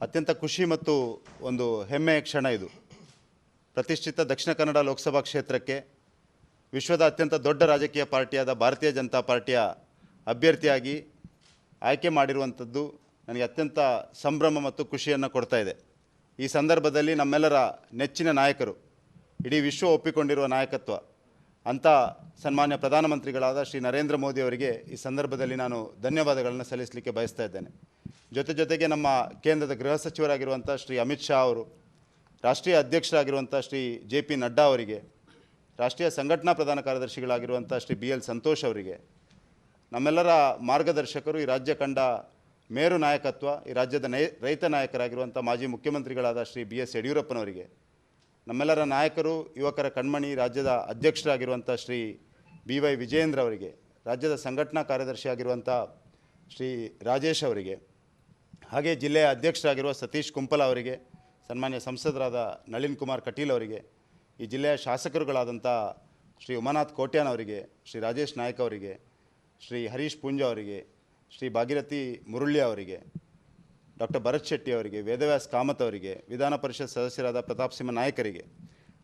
ಅತ್ಯಂತ ಖುಷಿ ಮತ್ತು ಒಂದು ಹೆಮ್ಮೆಯ ಕ್ಷಣ ಇದು. ಪ್ರತಿಷ್ಠಿತ ದಕ್ಷಿಣ ಕನ್ನಡ ಲೋಕಸಭಾ ಕ್ಷೇತ್ರಕ್ಕೆ ವಿಶ್ವದ ಅತ್ಯಂತ ದೊಡ್ಡ ರಾಜಕೀಯ ಪಾರ್ಟಿಯಾದ ಭಾರತೀಯ ಜನತಾ ಪಾರ್ಟಿಯ ಅಭ್ಯರ್ಥಿಯಾಗಿ ಆಯ್ಕೆ ಮಾಡಿರುವಂಥದ್ದು ನನಗೆ ಅತ್ಯಂತ ಸಂಭ್ರಮ ಮತ್ತು ಖುಷಿಯನ್ನು ಕೊಡ್ತಾ ಇದೆ. ಈ ಸಂದರ್ಭದಲ್ಲಿ ನಮ್ಮೆಲ್ಲರ ನೆಚ್ಚಿನ ನಾಯಕರು, ಇಡೀ ವಿಶ್ವ ಒಪ್ಪಿಕೊಂಡಿರುವ ನಾಯಕತ್ವ, ಅಂಥ ಸನ್ಮಾನ್ಯ ಪ್ರಧಾನಮಂತ್ರಿಗಳಾದ ಶ್ರೀ ನರೇಂದ್ರ ಮೋದಿ ಅವರಿಗೆ ಈ ಸಂದರ್ಭದಲ್ಲಿ ನಾನು ಧನ್ಯವಾದಗಳನ್ನು ಸಲ್ಲಿಸಲಿಕ್ಕೆ ಬಯಸ್ತಾ ಇದ್ದೇನೆ. ಜೊತೆ ಜೊತೆಗೆ ನಮ್ಮ ಕೇಂದ್ರದ ಗೃಹ ಸಚಿವರಾಗಿರುವಂಥ ಶ್ರೀ ಅಮಿತ್ ಶಾ ಅವರು, ರಾಷ್ಟ್ರೀಯ ಅಧ್ಯಕ್ಷರಾಗಿರುವಂಥ ಶ್ರೀ ಜೆ ಪಿ ನಡ್ಡಾ ಅವರಿಗೆ, ರಾಷ್ಟ್ರೀಯ ಸಂಘಟನಾ ಪ್ರಧಾನ ಕಾರ್ಯದರ್ಶಿಗಳಾಗಿರುವಂಥ ಶ್ರೀ ಬಿ ಎಲ್ ಸಂತೋಷ್ ಅವರಿಗೆ, ನಮ್ಮೆಲ್ಲರ ಮಾರ್ಗದರ್ಶಕರು ಈ ರಾಜ್ಯ ಕಂಡ ಮೇರು ನಾಯಕತ್ವ, ಈ ರಾಜ್ಯದ ನೈ, ರೈತ ನಾಯಕರಾಗಿರುವಂಥ ಮಾಜಿ ಮುಖ್ಯಮಂತ್ರಿಗಳಾದ ಶ್ರೀ ಬಿ ಎಸ್ ಯಡಿಯೂರಪ್ಪನವರಿಗೆ, ನಮ್ಮೆಲ್ಲರ ನಾಯಕರು, ಯುವಕರ ಕಣ್ಮಣಿ, ರಾಜ್ಯದ ಅಧ್ಯಕ್ಷರಾಗಿರುವಂಥ ಶ್ರೀ ಬಿ ವೈ ವಿಜಯೇಂದ್ರ ಅವರಿಗೆ, ರಾಜ್ಯದ ಸಂಘಟನಾ ಕಾರ್ಯದರ್ಶಿ ಆಗಿರುವಂಥ ಶ್ರೀ ರಾಜೇಶ್ ಅವರಿಗೆ ಹಾಗೆ ಜಿಲ್ಲೆಯ ಅಧ್ಯಕ್ಷರಾಗಿರುವ ಸತೀಶ್ ಕುಂಪಲ ಅವರಿಗೆ, ಸನ್ಮಾನ್ಯ ಸಂಸದರಾದ ನಳಿನ್ ಕುಮಾರ್ ಕಟೀಲ್ ಅವರಿಗೆ, ಈ ಜಿಲ್ಲೆಯ ಶಾಸಕರುಗಳಾದಂಥ ಶ್ರೀ ಉಮಾನಾಥ್ ಕೋಟ್ಯಾನ್ ಅವರಿಗೆ, ಶ್ರೀ ರಾಜೇಶ್ ನಾಯಕ್ ಅವರಿಗೆ, ಶ್ರೀ ಹರೀಶ್ ಪೂಂಜ ಅವರಿಗೆ, ಶ್ರೀ ಭಾಗೀರಥಿ ಮುರುಳ್ಳಿ ಅವರಿಗೆ, ಡಾಕ್ಟರ್ ಭರತ್ ಶೆಟ್ಟಿ ಅವರಿಗೆ, ವೇದವ್ಯಾಸ್ ಕಾಮತ್ ಅವರಿಗೆ, ವಿಧಾನ ಪರಿಷತ್ ಸದಸ್ಯರಾದ ಪ್ರತಾಪ್ ಸಿಂಹ ನಾಯಕರಿಗೆ,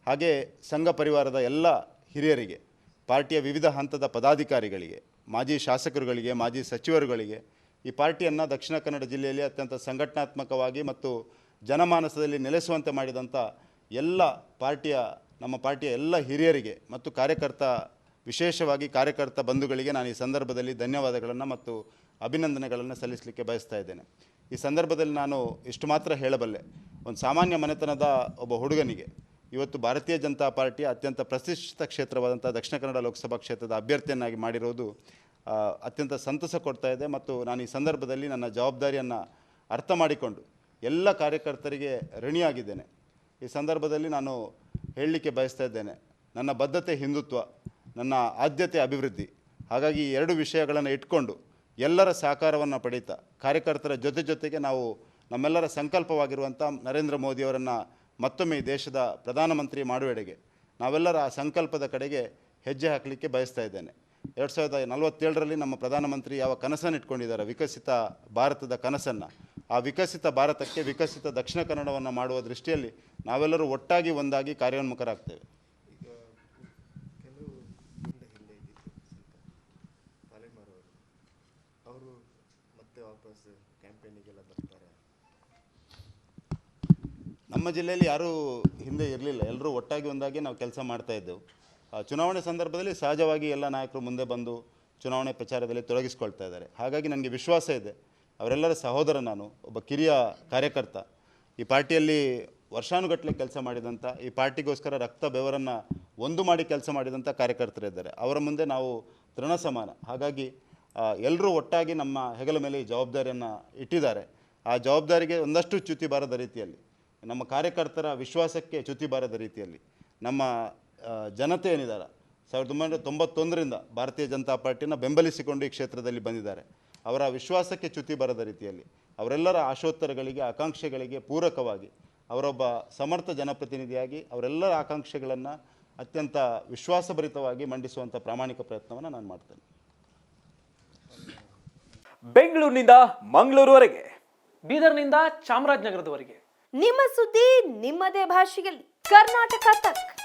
ಹಾಗೆ ಸಂಘ ಪರಿವಾರದ ಎಲ್ಲ ಹಿರಿಯರಿಗೆ, ಪಾರ್ಟಿಯ ವಿವಿಧ ಹಂತದ ಪದಾಧಿಕಾರಿಗಳಿಗೆ, ಮಾಜಿ ಶಾಸಕರುಗಳಿಗೆ, ಮಾಜಿ ಸಚಿವರುಗಳಿಗೆ ಈ ಪಾರ್ಟಿಯನ್ನು ದಕ್ಷಿಣ ಕನ್ನಡ ಜಿಲ್ಲೆಯಲ್ಲಿ ಅತ್ಯಂತ ಸಂಘಟನಾತ್ಮಕವಾಗಿ ಮತ್ತು ಜನಮಾನಸದಲ್ಲಿ ನೆಲೆಸುವಂತೆ ಮಾಡಿದಂಥ ಎಲ್ಲ ಪಾರ್ಟಿಯ, ನಮ್ಮ ಪಾರ್ಟಿಯ ಎಲ್ಲ ಹಿರಿಯರಿಗೆ ಮತ್ತು ಕಾರ್ಯಕರ್ತ, ವಿಶೇಷವಾಗಿ ಕಾರ್ಯಕರ್ತ ಬಂಧುಗಳಿಗೆ ನಾನು ಈ ಸಂದರ್ಭದಲ್ಲಿ ಧನ್ಯವಾದಗಳನ್ನು ಮತ್ತು ಅಭಿನಂದನೆಗಳನ್ನು ಸಲ್ಲಿಸಲಿಕ್ಕೆ ಬಯಸ್ತಾ ಇದ್ದೇನೆ. ಈ ಸಂದರ್ಭದಲ್ಲಿ ನಾನು ಇಷ್ಟು ಮಾತ್ರ ಹೇಳಬಲ್ಲೆ. ಒಂದು ಸಾಮಾನ್ಯ ಮನೆತನದ ಒಬ್ಬ ಹುಡುಗನಿಗೆ ಇವತ್ತು ಭಾರತೀಯ ಜನತಾ ಪಾರ್ಟಿಯ ಅತ್ಯಂತ ಪ್ರತಿಷ್ಠಿತ ಕ್ಷೇತ್ರವಾದಂಥ ದಕ್ಷಿಣ ಕನ್ನಡ ಲೋಕಸಭಾ ಕ್ಷೇತ್ರದ ಅಭ್ಯರ್ಥಿಯನ್ನಾಗಿ ಮಾಡಿರೋದು ಅತ್ಯಂತ ಸಂತಸ ಕೊಡ್ತಾ ಇದೆ ಮತ್ತು ನಾನು ಈ ಸಂದರ್ಭದಲ್ಲಿ ನನ್ನ ಜವಾಬ್ದಾರಿಯನ್ನು ಅರ್ಥ ಮಾಡಿಕೊಂಡು ಎಲ್ಲ ಕಾರ್ಯಕರ್ತರಿಗೆ ಋಣಿಯಾಗಿದ್ದೇನೆ. ಈ ಸಂದರ್ಭದಲ್ಲಿ ನಾನು ಹೇಳಲಿಕ್ಕೆ ಬಯಸ್ತಾ ಇದ್ದೇನೆ, ನನ್ನ ಬದ್ಧತೆ ಹಿಂದುತ್ವ, ನನ್ನ ಆದ್ಯತೆ ಅಭಿವೃದ್ಧಿ, ಹಾಗಾಗಿ ಈ ಎರಡು ವಿಷಯಗಳನ್ನು ಇಟ್ಕೊಂಡು ಎಲ್ಲರ ಸಹಕಾರವನ್ನು ಪಡೀತಾ, ಕಾರ್ಯಕರ್ತರ ಜೊತೆ ಜೊತೆಗೆ ನಾವು ನಮ್ಮೆಲ್ಲರ ಸಂಕಲ್ಪವಾಗಿರುವಂಥ ನರೇಂದ್ರ ಮೋದಿಯವರನ್ನು ಮತ್ತೊಮ್ಮೆ ಈ ದೇಶದ ಪ್ರಧಾನಮಂತ್ರಿ ಮಾಡುವೆಡೆಗೆ ನಾವೆಲ್ಲರ ಆ ಸಂಕಲ್ಪದ ಕಡೆಗೆ ಹೆಜ್ಜೆ ಹಾಕಲಿಕ್ಕೆ ಬಯಸ್ತಾ ಇದ್ದೇನೆ. ಎರಡು ಸಾವಿರದ ನಲವತ್ತೇಳರಲ್ಲಿ ನಮ್ಮ ಪ್ರಧಾನಮಂತ್ರಿ ಯಾವ ಕನಸನ್ನು ಇಟ್ಕೊಂಡಿದ್ದಾರೆ, ವಿಕಸಿತ ಭಾರತದ ಕನಸನ್ನು, ಆ ವಿಕಸಿತ ಭಾರತಕ್ಕೆ ವಿಕಸಿತ ದಕ್ಷಿಣ ಕನ್ನಡವನ್ನು ಮಾಡುವ ದೃಷ್ಟಿಯಲ್ಲಿ ನಾವೆಲ್ಲರೂ ಒಟ್ಟಾಗಿ ಒಂದಾಗಿ ಕಾರ್ಯೋನ್ಮುಖರಾಗ್ತೇವೆ. ನಮ್ಮ ಜಿಲ್ಲೆಯಲ್ಲಿ ಯಾರೂ ಹಿಂದೆ ಇರಲಿಲ್ಲ. ಎಲ್ಲರೂ ಒಟ್ಟಾಗಿ ಒಂದಾಗಿ ನಾವು ಕೆಲಸ ಮಾಡ್ತಾ ಇದ್ದೆವು. ಚುನಾವಣೆ ಸಂದರ್ಭದಲ್ಲಿ ಸಹಜವಾಗಿ ಎಲ್ಲ ನಾಯಕರು ಮುಂದೆ ಬಂದು ಚುನಾವಣೆ ಪ್ರಚಾರದಲ್ಲಿ ತೊಡಗಿಸ್ಕೊಳ್ತಾ ಇದ್ದಾರೆ. ಹಾಗಾಗಿ ನನಗೆ ವಿಶ್ವಾಸ ಇದೆ. ಅವರೆಲ್ಲರ ಸಹೋದರ ನಾನು, ಒಬ್ಬ ಕಿರಿಯ ಕಾರ್ಯಕರ್ತ. ಈ ಪಾರ್ಟಿಯಲ್ಲಿ ವರ್ಷಾನುಗಟ್ಟಲೆ ಕೆಲಸ ಮಾಡಿದಂಥ ಈ ಪಾರ್ಟಿಗೋಸ್ಕರ ರಕ್ತ ಬೆವರನ್ನು ಒಂದು ಮಾಡಿ ಕೆಲಸ ಮಾಡಿದಂಥ ಕಾರ್ಯಕರ್ತರಿದ್ದಾರೆ ಅವರ ಮುಂದೆ ನಾವು ತೃಣ ಸಮಾನ. ಹಾಗಾಗಿ ಎಲ್ಲರೂ ಒಟ್ಟಾಗಿ ನಮ್ಮ ಹೆಗಲ ಮೇಲೆ ಈ ಜವಾಬ್ದಾರಿಯನ್ನು ಇಟ್ಟಿದ್ದಾರೆ. ಆ ಜವಾಬ್ದಾರಿಗೆ ಒಂದಷ್ಟು ಚ್ಯುತಿ ಬಾರದ ರೀತಿಯಲ್ಲಿ, ನಮ್ಮ ಕಾರ್ಯಕರ್ತರ ವಿಶ್ವಾಸಕ್ಕೆ ಚ್ಯುತಿ ಬಾರದ ರೀತಿಯಲ್ಲಿ, ನಮ್ಮ ಜನತೆ ಏನಿದ್ದಾರೆ? ಸಾವಿರದ ಒಂಬೈನೂರ ತೊಂಬತ್ತೊಂದರಿಂದ ಭಾರತೀಯ ಜನತಾ ಪಾರ್ಟಿನ ಬೆಂಬಲಿಸಿಕೊಂಡು ಈ ಕ್ಷೇತ್ರದಲ್ಲಿ ಬಂದಿದ್ದಾರೆ. ಅವರ ವಿಶ್ವಾಸಕ್ಕೆ ಚ್ಯುತಿ ಬರದ ರೀತಿಯಲ್ಲಿ ಅವರೆಲ್ಲರ ಆಶೋತ್ತರಗಳಿಗೆ ಆಕಾಂಕ್ಷೆಗಳಿಗೆ ಪೂರಕವಾಗಿ ಅವರೊಬ್ಬ ಸಮರ್ಥ ಜನಪ್ರತಿನಿಧಿಯಾಗಿ ಅವರೆಲ್ಲರ ಆಕಾಂಕ್ಷೆಗಳನ್ನು ಅತ್ಯಂತ ವಿಶ್ವಾಸಭರಿತವಾಗಿ ಮಂಡಿಸುವಂಥ ಪ್ರಾಮಾಣಿಕ ಪ್ರಯತ್ನವನ್ನು ನಾನು ಮಾಡ್ತೇನೆ. ಬೆಂಗಳೂರಿನಿಂದ ಮಂಗಳೂರುವರೆಗೆ ಬೀದರ್ನಿಂದ ಚಾಮರಾಜನಗರದವರೆಗೆ. ನಿಮ್ಮ ಸುದ್ದಿ ನಿಮ್ಮದೇ ಭಾಷೆಯಲ್ಲಿ. ಕರ್ನಾಟಕ ತಕ್.